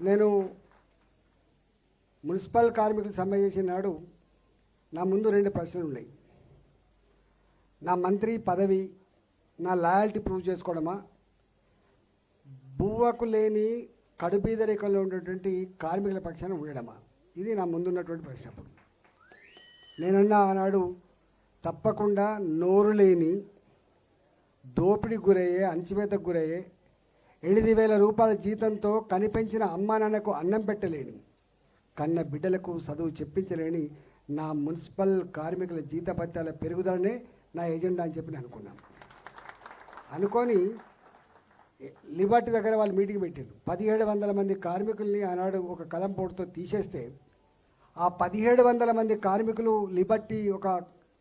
నేను మున్సిపల్ కార్మికులకు సమ్మె చేసిన నాడు నా ముందు రెండు ప్రశ్నలు ఉన్నాయి. నా మంత్రి పదవి నా లాయల్టీ ప్రూవ్ చేసుకోవడమా? బువ్వకు లేని కడుపీదరికంలో ఉన్నటువంటి కార్మికుల పక్షాన ఉండడమా? ఇది నా ముందున్నటువంటి ప్రశ్న. అప్పుడు నేనన్నా ఆనాడు తప్పకుండా నోరు లేని దోపిడీ గురయ్యే అణచివేతకు గురయ్యే ఎనిమిది వేల రూపాయల జీతంతో కనిపించిన అమ్మా నాన్నకు అన్నం పెట్టలేని. కన్న బిడ్డలకు చదువు చెప్పించలేని నా మున్సిపల్ కార్మికుల జీతపత్యాల పెరుగుదలనే నా ఎజెండా అని చెప్పి నేను అనుకున్నాను. అనుకొని లిబర్టీ దగ్గర వాళ్ళు మీటింగ్ పెట్టారు పదిహేడు వందల మంది కార్మికుల్ని ఆనాడు ఒక కలం పోటుతో తీసేస్తే ఆ పదిహేడు వందల మంది కార్మికులు లిబర్టీ ఒక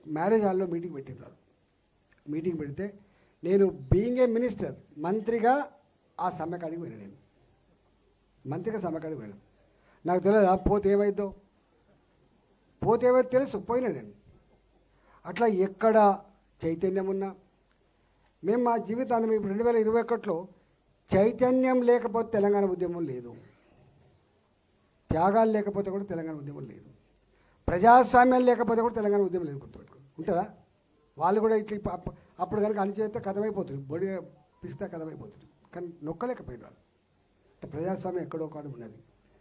మ్యారేజ్ హాల్లో మీటింగ్ పెట్టినారు మీటింగ్ పెడితే నేను బీయింగ్ ఏ మినిస్టర్ మంత్రిగా ఆ సమ్మెకాడికి పోయినా నేను. మంత్రిగా సమ్మెకాడికి పోయినా. నాకు తెలియదు? పోతే ఏమైందో పోతే ఏమైతే తెలుసు పోయినా నేను. అట్లా ఎక్కడ చైతన్యం ఉన్నా? మేము మా జీవితాన్ని ఇప్పుడు రెండు వేల ఇరవై ఒకటిలో చైతన్యం లేకపోతే తెలంగాణ ఉద్యమం లేదు. త్యాగాలు లేకపోతే కూడా తెలంగాణ ఉద్యమం లేదు. ప్రజాస్వామ్యం లేకపోతే కూడా తెలంగాణ ఉద్యమం లేదు గుర్తుపెట్టుకో. ఉంటుందా? వాళ్ళు కూడా ఇట్లా అప్పుడు కనుక అణిచేస్తే కథమైపోతుంది. బొడి పిస్తే కథమైపోతుంది. కానీ నొక్కలేకపోయిన వాళ్ళు. అంటే ప్రజాస్వామ్యం ఎక్కడో కాడు ఉన్నది.